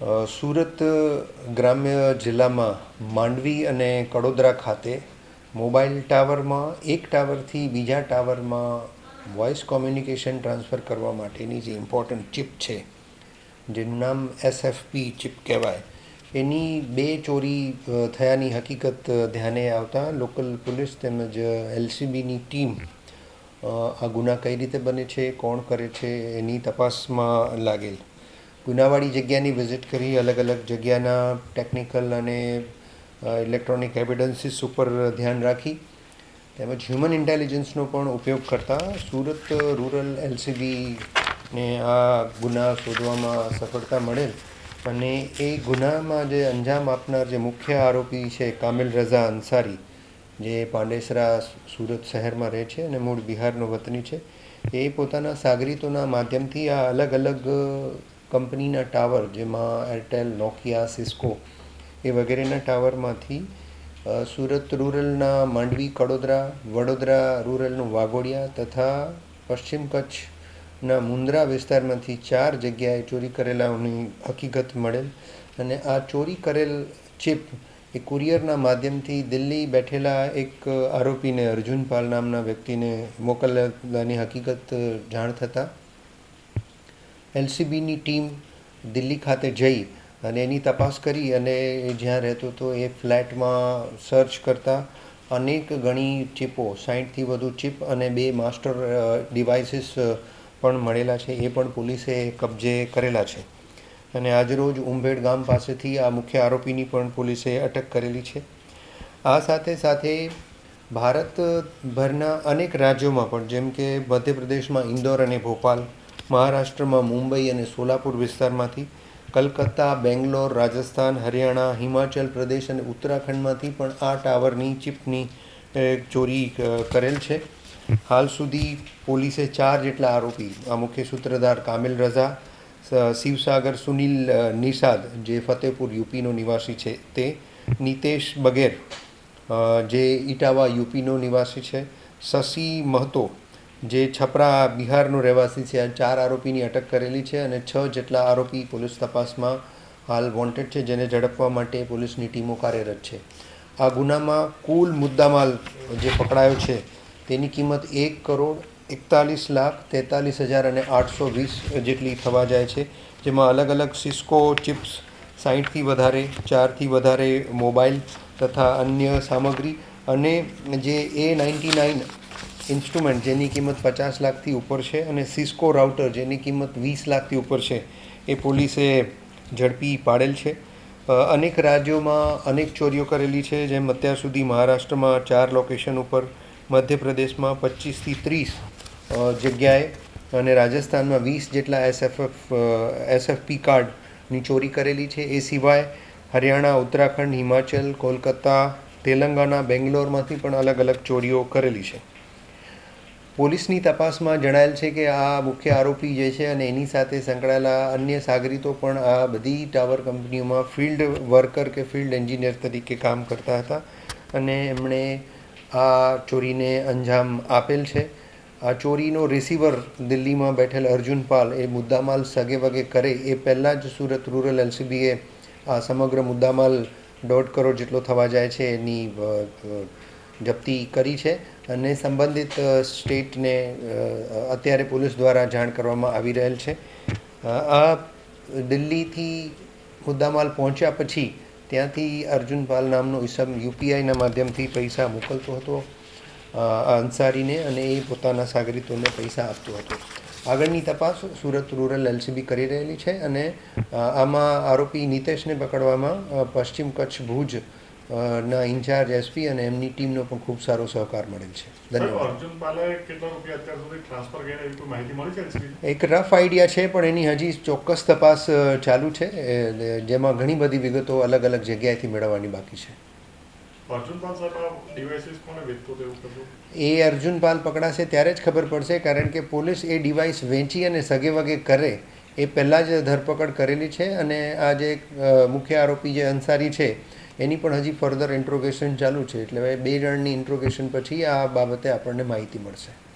સુરત ગ્રામ્ય જિલ્લામાં માંડવી અને કડોદરા ખાતે મોબાઈલ ટાવરમાં, એક ટાવરથી બીજા ટાવરમાં વોઇસ કોમ્યુનિકેશન ટ્રાન્સફર કરવા માટેની જે ઇમ્પોર્ટન્ટ ચિપ છે, જેનું નામ એસએફપી ચિપ કહેવાય, એની બે ચોરી થયાની હકીકત ધ્યાને આવતા લોકલ પોલીસ તેમજ એલસીબીની ટીમ આ ગુના કઈ રીતે બને છે, કોણ કરે છે, એની તપાસમાં લાગેલ. ગુનાવાળી જગ્યાની વિઝિટ કરી અલગ અલગ જગ્યાના ટેકનિકલ અને ઇલેક્ટ્રોનિક એવિડન્સીસ ઉપર ધ્યાન રાખી. તેમજ હ્યુમન ઇન્ટેલિજન્સનો પણ ઉપયોગ કરતા સુરત રૂરલ એલસીબીને આ ગુના શોધવામાં સફળતા મળેલ. અને એ ગુનામાં જે અંજામ આપનાર જે મુખ્ય આરોપી છે કામિલ રઝા અંસારી, જે પાંડેસરા સુરત શહેરમાં રહે છે અને મૂળ બિહારનો વતની છે, એ પોતાના સાગરીતોના માધ્યમથી આ અલગ અલગ કંપનીના ટાવર જેમાં એરટેલ નોકિયા સિસ્કો એ વગેરેના ટાવરમાંથી સુરત રૂરલના માંડવી, કડોદરા, વડોદરા રૂરલનું વાઘોડિયા તથા પશ્ચિમ કચ્છના મુન્દ્રા વિસ્તારમાંથી ચાર જગ્યાએ ચોરી કરેલાની હકીકત મળેલ અને આ ચોરી કરેલ ચિપ એ કુરિયરના માધ્યમથી દિલ્હી બેઠેલા એક આરોપીને અર્જુન પાલ નામના વ્યક્તિને મોકલવાની હકીકત જાણ થતાં એલસીબીની ટીમ દિલ્હી ખાતે જઈ અને એની તપાસ કરી અને જ્યાં રહેતો હતો એ ફ્લેટમાં સર્ચ કરતા અનેક ઘણી ચીપો સાહીઠથી વધુ ચીપ અને બે માસ્ટર ડિવાઇસીસ પણ મળેલા છે. એ પણ પોલીસે કબજે કરેલા છે. અને આજરોજ ઉંભેડ ગામ પાસેથી આ મુખ્ય આરોપીની પણ પોલીસે અટક કરેલી છે. આ સાથે સાથે ભારતભરના અનેક રાજ્યોમાં પણ, જેમ કે મધ્યપ્રદેશમાં ઇન્દોર અને ભોપાલ મહારાષ્ટ્રમાં મુંબઈ અને સોલાપુર વિસ્તારમાંથી કલકત્તા, બેંગ્લોર, રાજસ્થાન, હરિયાણા, હિમાચલ પ્રદેશ અને ઉત્તરાખંડમાંથી પણ આ ટાવરની ચિપની ચોરી કરેલ છે. હાલ સુધી પોલીસે ચાર જેટલા આરોપી, આ મુખ્ય સૂત્રધાર કામિલ રઝા શિવસાગર સુનિલ નિષાદ, જે ફતેપુર યુપીનો નિવાસી છે, તે નિતેશ બગેર જે ઇટાવા યુપીનો નિવાસી છે, શશી મહતો જે છપરા બિહારનો રહેવાસી છે, આ ચાર આરોપીની અટક કરેલી છે અને છ જેટલા આરોપી પોલીસ તપાસમાં હાલ વોન્ટેડ છે, જેને ઝડપવા માટે પોલીસની ટીમો કાર્યરત છે. આ ગુનામાં કુલ મુદ્દામાલ જે પકડાયો છે, તેની કિંમત એક કરોડ એકતાલીસ લાખ તેતાલીસ હજાર અને આઠસો વીસ જેટલી થવા જાય છે, જેમાં અલગ અલગ સિસ્કો, ચિપ્સ સાહીઠથી વધારે, ચારથી વધારે મોબાઈલ તથા અન્ય સામગ્રી અને જે એ નાઇન્ટી નાઇન ઇન્સ્ટ્રુમેન્ટ જેની કિંમત પચાસ લાખથી ઉપર છે અને સિસ્કો રાઉટર જેની કિંમત વીસ લાખથી ઉપર છે, એ પોલીસે ઝડપી પાડેલ છે. અનેક રાજ્યોમાં અનેક ચોરીઓ કરેલી છે, જેમ અત્યાર સુધી મહારાષ્ટ્રમાં ચાર લોકેશન ઉપર, મધ્યપ્રદેશમાં પચીસથી ત્રીસ જગ્યાએ અને રાજસ્થાનમાં વીસ જેટલા એસએફએફ એસએફપી કાર્ડની ચોરી કરેલી છે. એ સિવાય હરિયાણા, ઉત્તરાખંડ, હિમાચલ, કોલકાતા, તેલંગાણા, બેંગ્લોરમાંથી પણ અલગ અલગ ચોરીઓ કરેલી છે. પોલીસની તપાસમાં જણાયેલ છે કે આ મુખ્ય આરોપી જે છે અને એની સાથે સંકળાયેલા અન્ય સાગરીતો પણ આ બધી ટાવર કંપનીઓમાં ફિલ્ડ વર્કર કે ફિલ્ડ એન્જિનિયર તરીકે કામ કરતા હતા અને એમણે આ ચોરીને અંજામ આપેલ છે. આ ચોરીનો રિસીવર દિલ્હીમાં બેઠેલ અર્જુન પાલ એ મુદ્દામાલ સગે વગે કરે એ પહેલાં જ સુરત રૂરલ એલસીબીએ આ સમગ્ર મુદ્દામાલ દોઢ કરોડ જેટલો થવા જાય છે એની જપ્તી કરી છે અને સંબંધિત સ્ટેટને અત્યારે પોલીસ દ્વારા જાણ કરવામાં આવી રહેલ છે. આ દિલ્હીથી મુદ્દામાલ પહોંચ્યા પછી ત્યાંથી અર્જુનપાલ નામનો ઈસમ યુપીઆઈના માધ્યમથી પૈસા મોકલતો હતો અંસારીને અને એ પોતાના સાગરીતોને પૈસા આપતો હતો. આગળની તપાસ સુરત રૂરલ એલસીબી કરી રહેલી છે અને આમાં આરોપી નિતેશને પકડવામાં પશ્ચિમ કચ્છ ભુજ ના ઇન્ચાર્જ એસપી અને એમની ટીમનો પણ ખૂબ સારો સહકાર મળેલ છે. ધન્યવાદ. એક રફ આઈડિયા છે પણ એની હજી ચોક્કસ તપાસ ચાલુ છે. જેમાં ઘણી બધી વિગતો અલગ અલગ જગ્યાએથી મેળવવાની બાકી છે. એ અર્જુન પાલ પકડાશે ત્યારે જ ખબર પડશે કારણ કે પોલીસ એ ડિવાઇસ વેચી અને સગે વગે કરે એ પહેલાં જ ધરપકડ કરેલી છે અને આ જે મુખ્ય આરોપી જે અંસારી છે એની પણ હજી ફર્ધર ઇન્ટ્રોગેશન ચાલુ છે. એટલે બે જણની ઇન્ટ્રોગેશન પછી આ બાબતે આપણને માહિતી મળશે.